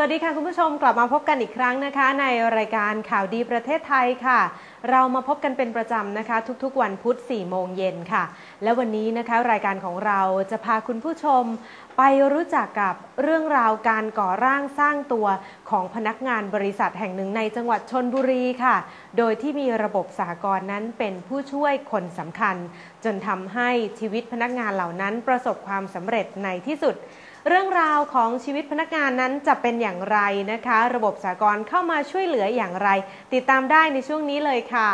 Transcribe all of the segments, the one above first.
สวัสดีค่ะ คุณผู้ชมกลับมาพบกันอีกครั้งนะคะ ในรายการข่าวดีประเทศไทยค่ะ เรามาพบกันเป็นประจำนะคะ ทุกๆ วันพุธ 4 โมงเย็นค่ะ และวันนี้นะคะรายการของเราจะพาคุณผู้ชมไปรู้จักกับเรื่องราวการก่อร่างสร้างตัวของพนักงานบริษัทแห่งหนึ่งในจังหวัดชนบุรีค่ะ โดยที่มีระบบสหกรนั้นเป็นผู้ช่วยคนสำคัญ จนทำให้ชีวิตพนักงานเหล่านั้นประสบความสำเร็จในที่สุด เรื่องราวของชีวิตพนักงานนั้นจะเป็นอย่างไรนะคะ ระบบสากลเข้ามาช่วยเหลืออย่างไร ติดตามได้ในช่วงนี้เลยค่ะ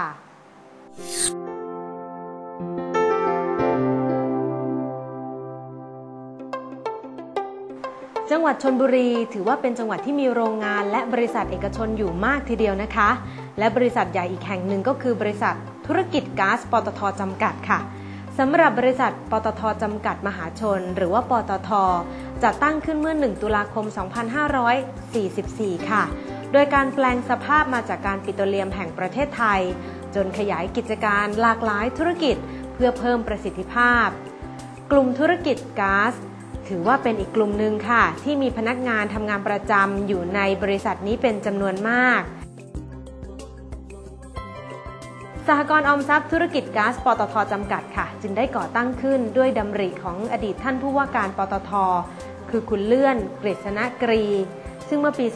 จังหวัดชนบุรีถือว่าเป็นจังหวัดที่มีโรงงานและบริษัทเอกชนอยู่มากทีเดียวนะคะ และบริษัทใหญ่อีกแห่งหนึ่งก็คือบริษัทธุรกิจก๊าซปตทจำกัดค่ะ สำหรับบริษัทปตทจำกัดมหาชน หรือว่าปตทจัดตั้งขึ้นเมื่อ 1 ตุลาคม 2544 ค่ะ โดยการแปลงสภาพมาจากการปิโตรเลียมแห่งประเทศไทย จนขยายกิจการหลากหลายธุรกิจเพื่อเพิ่มประสิทธิภาพ กลุ่มธุรกิจก๊าซถือว่าเป็นอีกกลุ่มหนึ่งค่ะ ที่มีพนักงานทำงานประจำอยู่ในบริษัทนี้เป็นจำนวนมาก สหกรณ์ออมทรัพย์ธุรกิจก๊าซปตทจำกัดค่ะ จึงได้ก่อตั้งขึ้นด้วยดำริของอดีตท่านผู้ว่าการปตท คือคุณเลื่อนกฤษณกรี ซึ่งเมื่อปี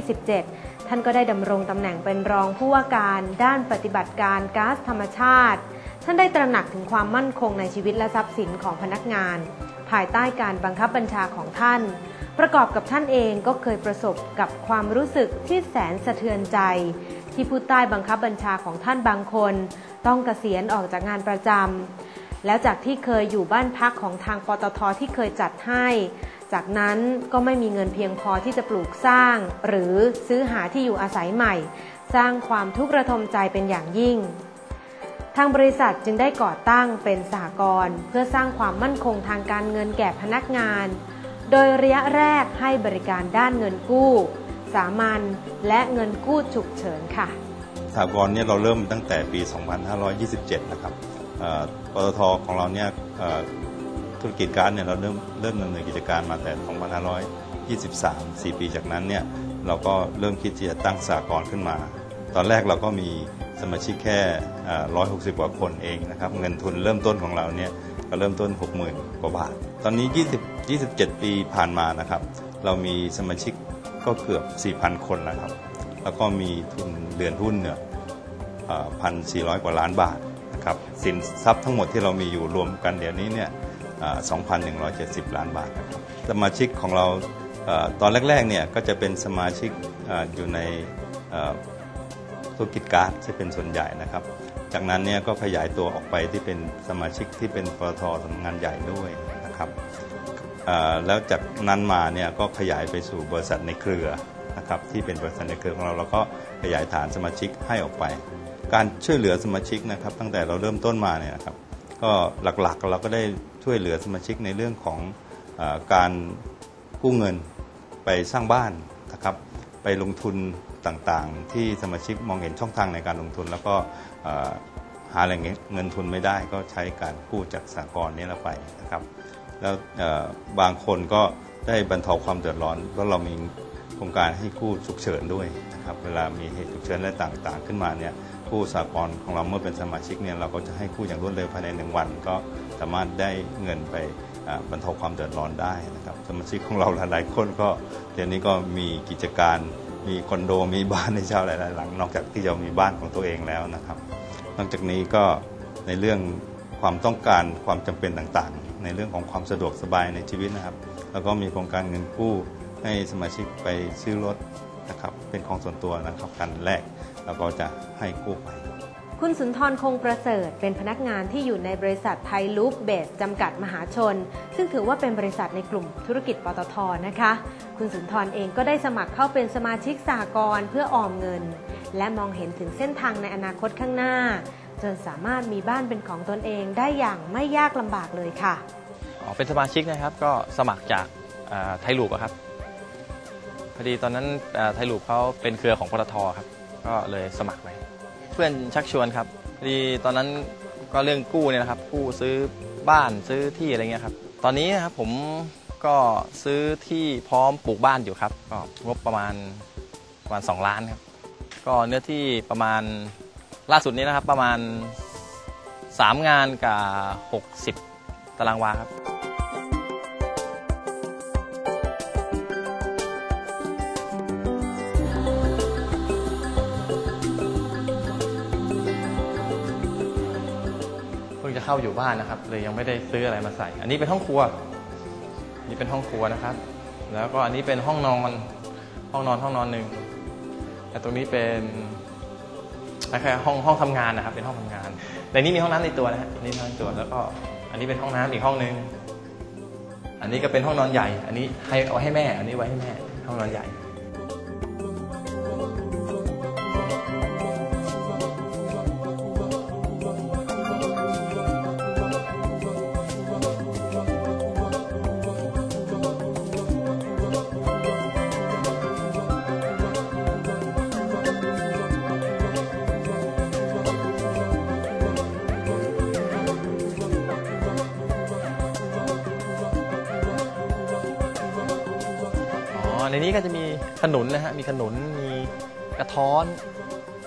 2527 ท่านก็ได้ดำรงตำแหน่งเป็นรองผู้ว่าการด้านปฏิบัติการก๊าซธรรมชาติ ท่านได้ตระหนักถึงความมั่นคงในชีวิตและทรัพย์สินของพนักงาน ภายใต้การบังคับบัญชาของท่าน ประกอบกับท่านเองก็เคยประสบกับความรู้สึกที่แสนสะเทือนใจ ที่ผู้ใต้บังคับบัญชาของท่านบางคน ต้องเกษียณออกจากงานประจำแล้วจากที่เคยอยู่บ้านพักของทางปตทที่เคยจัดให้ จากนั้นก็ไม่มีเงินเพียงพอที่จะปลูกสร้าง หรือซื้อหาที่อยู่อาศัยใหม่ สร้างความทุกข์ระทมใจเป็นอย่างยิ่งทางบริษัทจึงได้ก่อตั้งเป็นสหกรณ์เพื่อสร้างความมั่นคงทางการเงินแก่พนักงาน โดยระยะแรกให้บริการด้านเงินกู้ สามัญและเงินกู้ฉุกเฉินค่ะสหกรณ์เนี่ยเราเริ่มตั้งแต่ปี 2527 นะครับเอ่อปตทของเราเนี่ยธุรกิจกาซเนี่ยเราเริ่มเริ่มดำเนินกิจการมาแต่ 2523 4 ปีจากนั้นเนี่ยเราก็เริ่มคิดที่จะตั้งสหกรณ์ขึ้นมา ตอนแรกเราก็มีสมาชิกแค่เอ่อ160 กว่าคนเองนะครับ เงินทุนเริ่มต้นของเราเนี่ยก็เริ่มต้น 60,000 กว่าบาท ตอนนี้ 20 27 ปีผ่านมานะครับ เรามีสมาชิก ก็เกือบ 4,000 คนแล้วครับ แล้วก็มีทุนเดือนหุ้นเนี่ยพันสี่ร้อยกว่าล้านบาทนะครับสินทรัพย์ทั้งหมดที่เรามีอยู่รวมกันเดี๋ยวนี้เนี่ยสองพันหนึ่งร้อยเจ็ดสิบล้านบาทนะครับสมาชิกของเราตอนแรกๆเนี่ยก็จะเป็นสมาชิกออยู่ในธุรกิจก๊าซที่เป็นส่วนใหญ่นะครับ จากนั้นเนี่ยก็ขยายตัวออกไปที่เป็นสมาชิกที่เป็นปตทสำนักงานใหญ่ด้วยนะครับ แล้วจากนั้นมาเนี่ยก็ขยายไปสู่บริษัทในเครือนะครับที่เป็นบริษัทในเครือของเราเราก็ขยายฐานสมาชิกให้ออกไป การช่วยเหลือสมาชิกนะครับตั้งแต่เราเริ่มต้นมาเนี่ยนะครับก็หลักๆเราก็ได้ช่วยเหลือสมาชิกในเรื่องของอการกู้เงินไปสร้างบ้านนะครับไปลงทุนต่างๆ ที่สมาชิกมองเห็นช่องทางในการลงทุน แล้วก็เอ่อหาแหล่งเงินทุนไม่ได้ก็ใช้การกู้จากสหกรณ์นี้เราไปนะครับ แล้วบางคนก็ได้บรรเทาความเดือดร้อนเพราะเรามีโครงการให้กู้ฉุกเฉินด้วยนะครับเวลามีเหตุฉุกเฉินอะไรต่างๆ ขึ้นมาเนี่ยผู้สากลของเราเมื่อเป็นสมาชิกเนี่ยเราก็จะให้กู้อย่างรวดเร็วภายในหนึ่งวัน ก็สามารถได้เงินไปบรรเทาความเดือดร้อนได้นะครับสมาชิกของเราหลายๆคนก็เดี๋ยวนี้ก็มีกิจการมีคอนโดมีบ้านในเช่าหลายๆหลัง นอกจากที่จะมีบ้านของตัวเองแล้วนะครับ นอกจากนี้ก็ในเรื่องความต้องการความจำเป็นต่างๆ ในเรื่องของความสะดวกสบายในชีวิตนะครับ แล้วก็มีโครงการเงินกู้ให้สมาชิกไปซื้อรถนะครับเป็นของส่วนตัวนะครับกันแรกแล้วก็จะให้กู้ไป คุณสุนทรคงประเสริฐเป็นพนักงานที่อยู่ในบริษัทไทยลูปเบสจำกัดมหาชน ซึ่งถือว่าเป็นบริษัทในกลุ่มธุรกิจปตทนะคะ คุณสุนทรเองก็ได้สมัครเข้าเป็นสมาชิกสหกรณ์เพื่อออมเงิน และมองเห็นถึงเส้นทางในอนาคตข้างหน้า จนสามารถมีบ้านเป็นของตนเองได้อย่างไม่ยากลำบากเลยค่ะ อ๋อเป็นสมาชิกนะครับก็สมัครจากอ่าไทยลูกอะครับพอดีตอนนั้นอ่าไทยลูกเขาเป็นเครือของปตทครับก็เลยสมัครไปเพื่อนชักชวนครับพอดีตอนนั้นก็เรื่องกู้เนี่ยนะครับกู้ซื้อบ้านซื้อที่อะไรเงี้ยครับตอนนี้นะครับผมก็ซื้อที่พร้อมปลูกบ้านอยู่ครับก็งบประมาณประมาณ 2 ล้านครับก็เนื้อที่ประมาณ ล่าสุดนี้นะครับประมาณ 3 งานกับ 60 ตารางวาครับ เพิ่งจะเข้าอยู่บ้านนะครับ เลยยังไม่ได้ซื้ออะไรมาใส่ อันนี้เป็นห้องครัว นี่เป็นห้องครัวนะครับ แล้วก็อันนี้เป็นห้องนอน ห้องนอนห้องนอนหนึ่งแต่ตรงนี้เป็น คล้ายๆห้องห้องทำงานนะครับ เป็นห้องทำงาน ในนี้มีห้องน้ำในตัวนะฮะนี่ห้องในตัวแล้วก็อันนี้เป็นห้องน้ำอีกห้องหนึ่งอันนี้ก็เป็นห้องนอนใหญ่ อันนี้ให้เอาให้แม่ อันนี้ไว้ให้แม่ ห้องนอนใหญ่ ในนี้ก็จะมีขนุนนะฮะมีขนุนมีกระท้อน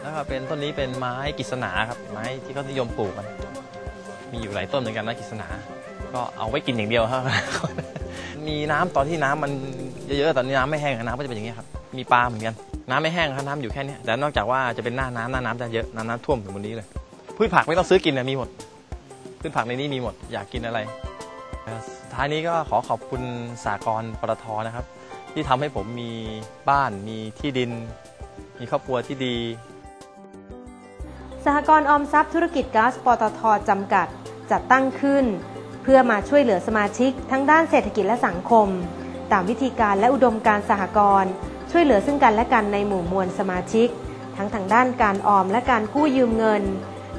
แล้วก็เป็นต้นนี้เป็นไม้กฤษณาครับไม้ที่เขานิยมปลูกกันมีอยู่หลายต้นเหมือนกันนะกฤษณาก็เอาไว้กินอย่างเดียวครับ มีน้ำตอนที่น้ำมันเยอะๆตอนนี้น้ำไม่แห้งน้ำก็จะเป็นอย่างนี้ครับ มีปลาเหมือนกัน น้ำไม่แห้งครับน้ำอยู่แค่นี้แต่นอกจากว่าจะเป็นหน้าน้ำหน้าน้ำจะเยอะน้ำน้ำท่วมถึงบนนี้เลยพืชผักไม่ต้องซื้อกินนะมีหมดพืชผักในนี้มีหมดอยากกินอะไรท้ายนี้ก็ขอขอบคุณสากลปตทนะครับ ที่ทำให้ผมมีบ้านมีที่ดิน มีครอบครัวที่ดี สหกรณ์ออมทรัพย์ธุรกิจก๊าซปตทจำกัดจัดตั้งขึ้น เพื่อมาช่วยเหลือสมาชิก ทั้งด้านเศรษฐกิจและสังคม ตามวิธีการและอุดมการสหกรณ์ช่วยเหลือซึ่งกันและกันในหมู่มวลสมาชิก ทั้งทางด้านการออมและการกู้ยืมเงิน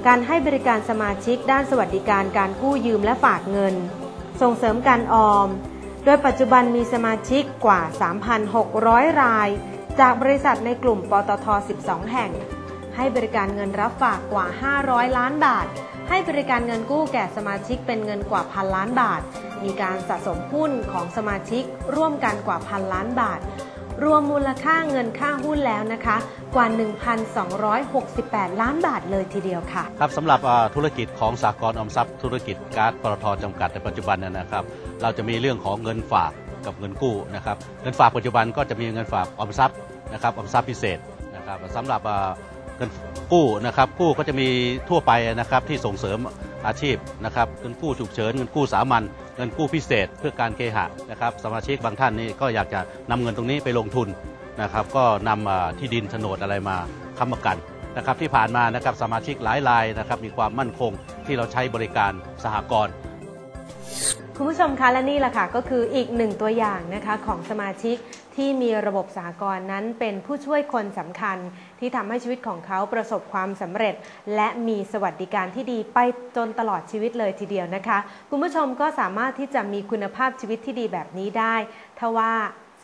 การให้บริการสมาชิกด้านสวัสดิการการกู้ยืมและฝากเงิน ส่งเสริมการออม โดยปัจจุบันมีสมาชิกกว่า 3,600 ราย จากบริษัทในกลุ่มปตท 12 แห่ง ให้บริการเงินรับฝากกว่า 500 ล้านบาท ให้บริการเงินกู้แก่สมาชิกเป็นเงินกว่าพันล้านบาท มีการสะสมหุ้นของสมาชิกร่วมกันกว่าพันล้านบาท รวมมูลค่าเงินค่าหุ้นแล้วนะคะ กว่า 1,268 ล้านบาทเลยทีเดียวค่ะ ครับสำหรับธุรกิจของสากลออมทรัพย์ ธุรกิจก๊าซปตทจำกัดในปัจจุบันนะครับ เราจะมีเรื่องของเงินฝากกับเงินกู้นะครับเงินฝากปัจจุบันก็จะมีเงินฝากออมทรัพย์นะครับออมทรัพย์พิเศษนะครับสำหรับเงินกู้นะครับกู้ก็จะมีทั่วไปนะครับที่ส่งเสริม อาชีพนะครับเงินกู้ฉุกเฉินเงินกู้สามัญเงินกู้พิเศษ เพื่อการเคหะนะครับสมาชิกบางท่านนี่ก็อยากจะนำเงินตรงนี้ไปลงทุนนะครับก็นำอ่าที่ดินโฉนดอะไรมาค้ำประกันนะครับที่ผ่านมานะครับสมาชิกหลายรายนะครับมีความมั่นคงที่เราใช้บริการสหกรณ์ คุณผู้ชมคะและนี่แหละค่ะก็คืออีกหนึ่งตัวอย่างนะคะของสมาชิกที่มีระบบสหกรณ์นั้นเป็นผู้ช่วยคนสำคัญ ที่ทำให้ชีวิตของเขาประสบความสำเร็จ และมีสวัสดิการที่ดีไปจนตลอดชีวิตเลยทีเดียวนะคะ คุณผู้ชมก็สามารถที่จะมีคุณภาพชีวิตที่ดีแบบนี้ได้ถ้าว่า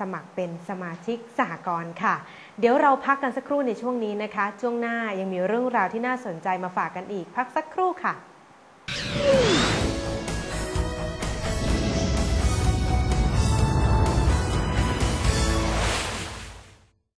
สมัครเป็นสมาชิกสหกรณ์ค่ะ เดี๋ยวเราพักกันสักครู่ในช่วงนี้นะคะ ช่วงหน้ายังมีเรื่องราวที่น่าสนใจมาฝากกันอีก พักสักครู่ค่ะ